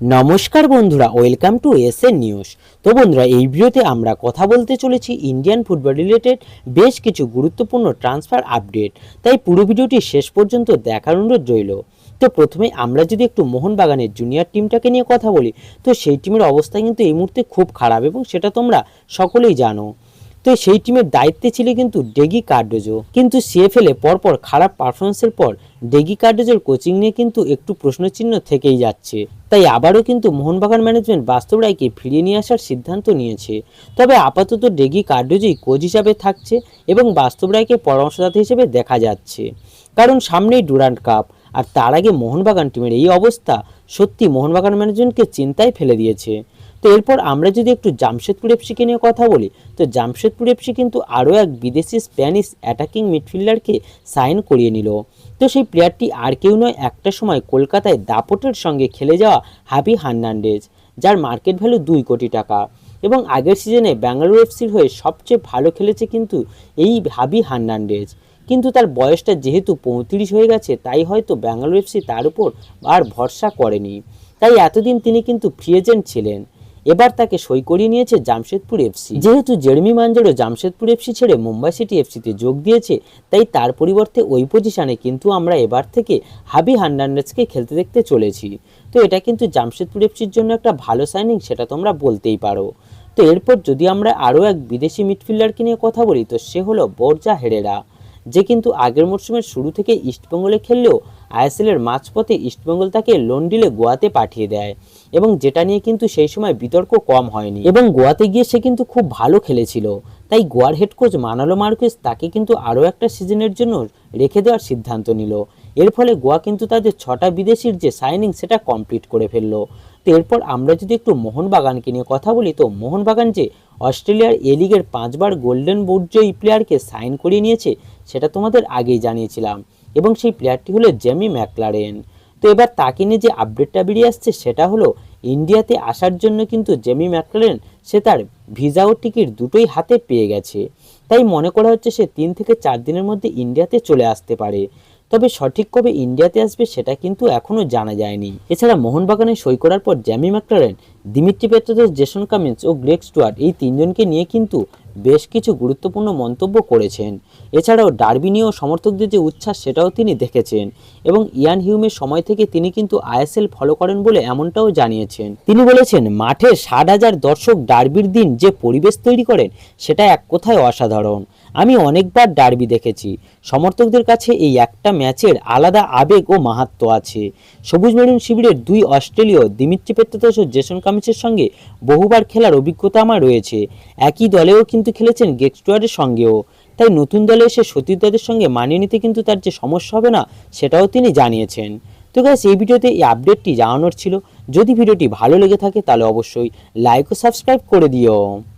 নমস্কার বন্ধুরা, welcome to S A news. তো বন্ধুরা, এই ভিডিওতে আমরা কথা বলতে চলেছি ইন্ডিয়ান ফুটবল রিলেটেড বেশ কিছু গুরুত্বপূর্ণ ট্রান্সফার আপডেট। তাই পুরো ভিডিওটি শেষ পর্যন্ত দেখার অনুরোধ রইল। তো প্রথমে আমরা যদি একটু মোহনবাগানের জুনিয়র টিমটাকে নিয়ে কথা বলি, তো সেই টিমের অবস্থা কিন্তু এই মুহূর্তে খুব খারাপ এবং সেটা তোমরা সকলেই জানো। তো সেই টিমের দায়িত্বে ছিল কিন্তু ডেগি কার্ডোজো কিন্তু সিএফএল পরপর খারাপ পারফরমেন্সের পর ডেগি কার্ডোজোর কোচিং নিয়ে কিন্তু একটু প্রশ্নচিহ্ন থেকেই যাচ্ছে। তাই আবারও কিন্তু মোহনবাগান ম্যানেজমেন্ট বাস্তব রায়কে ফিরিয়ে নিয়ে আসার সিদ্ধান্ত নিয়েছে। তবে আপাতত ডেগি কার্ডোজোই কোচ হিসাবে থাকছে এবং বাস্তব রায়কে পরামর্শদাতা হিসেবে দেখা যাচ্ছে। কারণ সামনেই ডুরান্ট কাপ আর তার আগে মোহনবাগান টিমের এই অবস্থা সত্যি মোহনবাগান ম্যানেজমেন্টকে চিন্তায় ফেলে দিয়েছে। তো এরপর আমরা যদি একটু জামশেদপুর এফসিকে নিয়ে কথা বলি, তো জামশেদপুর এফসি কিন্তু আরও এক বিদেশি স্প্যানিশ অ্যাটাকিং মিডফিল্ডারকে সাইন করিয়ে নিল। তো সেই প্লেয়ারটি আর কেউ নয়, একটা সময় কলকাতায় দাপটের সঙ্গে খেলে যাওয়া হাবি হার্নান্ডেজ যার মার্কেট ভ্যালু দুই কোটি টাকা। এবং আগের সিজনে ব্যাঙ্গালোর এফসির হয়ে সবচেয়ে ভালো খেলেছে কিন্তু এই হাবি হার্নান্ডেজ কিন্তু তার বয়সটা যেহেতু পঁয়ত্রিশ হয়ে গেছে, তাই হয়তো ব্যাঙ্গালোর এফসি তার উপর আর ভরসা করেনি। তাই এতদিন তিনি কিন্তু ফ্রি এজেন্ট ছিলেন। এবার তাকে সই করিয়ে নিয়েছে জামশেদপুর এফসি যেহেতু জেরমি মাঞ্জারও জামশেদপুর এফসি ছেড়ে মুম্বাই সিটি এফসিতে যোগ দিয়েছে, তাই তার পরিবর্তে ওই পজিশনে কিন্তু আমরা এবার থেকে হাবি হার্নান্ডেজকে খেলতে দেখতে চলেছি। তো এটা কিন্তু জামশেদপুর এফসির জন্য একটা ভালো সাইনিং সেটা তোমরা বলতেই পারো। তো এরপর যদি আমরা আরও এক বিদেশি মিডফিল্ডারকে নিয়ে কথা বলি, তো সে হলো বর্জা হেরেরা। যে কিন্তু আগের মরশুমের শুরু থেকে ইস্টবেঙ্গলে খেললেও আইএসএলের মাঝপথে ইস্টবেঙ্গল তাকে লোন ডিলে গোয়াতে পাঠিয়ে দেয় এবং যেটা নিয়ে কিন্তু সেই সময় বিতর্ক কম হয়নি। এবং গোয়াতে গিয়ে সে কিন্তু খুব ভালো খেলেছিল। তাই গোয়ার হেড কোচ মানালো মার্কেস তাকে কিন্তু আরও একটা সিজনের জন্য রেখে দেওয়ার সিদ্ধান্ত নিল। এর ফলে গোয়া কিন্তু তাদের ছটা বিদেশির যে সাইনিং সেটা কমপ্লিট করে ফেলল। তো এরপর আমরা যদি একটু মোহনবাগানকে নিয়ে কথা বলি, তো মোহনবাগান যে অস্ট্রেলিয়ার এ লিগের পাঁচবার গোল্ডেন বুট জয়ী প্লেয়ারকে সাইন করিয়ে নিয়েছে, সেটা তোমাদের আগেই জানিয়েছিলাম। এবং সেই প্লেয়ারটি হলো জেমি ম্যাকলারেন তো এবার তাকে নিয়ে যে আপডেটটা বেরিয়ে আসছে, সেটা হলো ইন্ডিয়াতে আসার জন্য কিন্তু জেমি ম্যাকলারেন সে তার ভিসা ও টিকিট দুটোই হাতে পেয়ে গেছে। তাই মনে করা হচ্ছে সে তিন থেকে চার দিনের মধ্যে ইন্ডিয়াতে চলে আসতে পারে। তবে সঠিক কবে ইন্ডিয়াতে আসবে সেটা কিন্তু এখনও জানা যায়নি। এছাড়া মোহনবাগানে সই করার পর Jamie Maclaren Dimitri Petratos, Jason Cummings ও গ্রেক স্টুয়ার্ট এই তিনজনকে নিয়ে কিন্তু বেশ কিছু গুরুত্বপূর্ণ মন্তব্য করেছেন। এছাড়াও ডার্বি নিয়েও সমর্থকদের যে উচ্ছ্বাস, সেটাও তিনি দেখেছেন এবং ইয়ান হিউমের সময় থেকে তিনি কিন্তু আইএসএল ফলো করেন বলে এমনটাও জানিয়েছেন। তিনি বলেছেন, মাঠে ষাট হাজার দর্শক ডার্বির দিন যে পরিবেশ তৈরি করেন, সেটা এক কথায় অসাধারণ। আমি অনেকবার ডার্বি দেখেছি। সমর্থকদের কাছে এই একটা ম্যাচের আলাদা আবেগ ও মাহাত্ম আছে। সবুজ মেরুন শিবিরের দুই অস্ট্রেলীয়, দিমিত্রি পেত্রাতোস ও জেসন কামিচের সঙ্গে বহুবার খেলার অভিজ্ঞতা আমার রয়েছে। একই দলেও কিন্তু খেলেছেন গেক্সটুয়ারের সঙ্গেও। তাই নতুন দলে এসে সতীর্থদের সঙ্গে মানিয়ে নিতে কিন্তু তার যে সমস্যা হবে না, সেটাও তিনি জানিয়েছেন। তো গাইস এই ভিডিওতে এই আপডেটটি জানানোর ছিল। যদি ভিডিওটি ভালো লেগে থাকে, তাহলে অবশ্যই লাইক ও সাবস্ক্রাইব করে দিও।